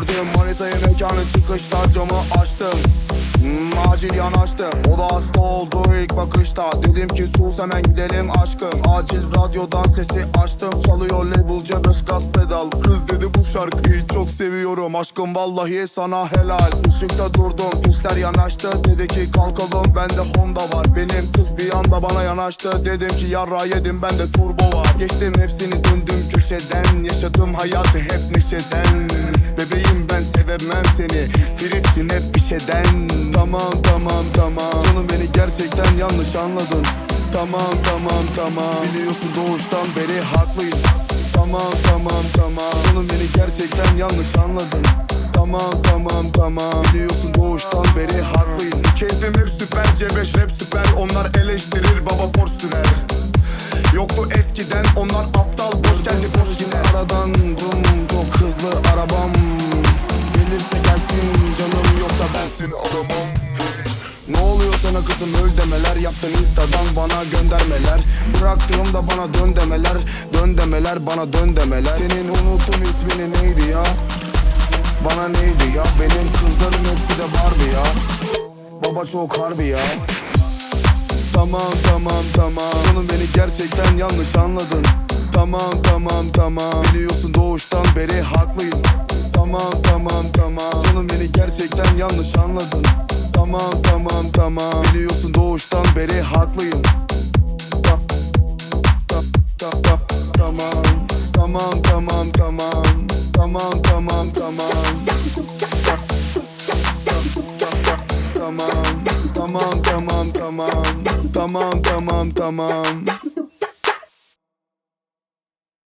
gördüm. Manitayı mekanın çıkışta camı açtım. Hmm, acil yanaştı. O da hasta oldu ilk bakışta. Dedim ki sus hemen gidelim aşkım. Acil radyodan sesi açtım. Çalıyor labelce beş gaz pedal. Kız dedi bu şarkıyı çok seviyorum Aşkım. Vallahi sana helal. Işıkta durdum pişler yanaştı. Dedi ki kalkalım bende Honda var. Benim kız bir anda bana yanaştı. Dedim ki yarra yedim bende turbo var. Geçtim hepsini döndüm köşeden. Yaşadım hayatı hep neşeden Sevemem seni. Herifsin hep bir şeyden. Tamam tamam tamam. Canım beni gerçekten yanlış anladın. Tamam tamam tamam. Biliyorsun doğuştan beri haklıyım Tamam tamam tamam. Canım beni gerçekten yanlış anladın. Tamam tamam tamam. Biliyorsun doğuştan beri haklıyım Keyfim hep süper C5 rap süper. Onlar eleştirir baba por sürer. Yoktu eskiden onlar aptal. Boş geldi boş gider Aradan brum çok bensin aramam ne oluyor sana kızım? Öl demeler. Yaptın instadan bana göndermeler. Bıraktığımda bana dön demeler. Dön demeler bana dön demeler. Senin unuttum ismini neydi ya? Bana neydi ya? Benim kızlarım hepsi de Barbie ya. Baba çok harbi ya. Tamam tamam tamam. Canım beni gerçekten yanlış anladın. Tamam tamam tamam. Biliyorsun doğuştan beri haklıyım. Tamam tamam tamam Canım beni gerçekten yanlış anladın Tamam tamam tamam Biliyorsun doğuştan beri haklıyım Ta- ta- ta- ta- Tamam Tamam tamam tamam Tamam tamam tamam Tamam tamam tamam tamam Tamam tamam tamam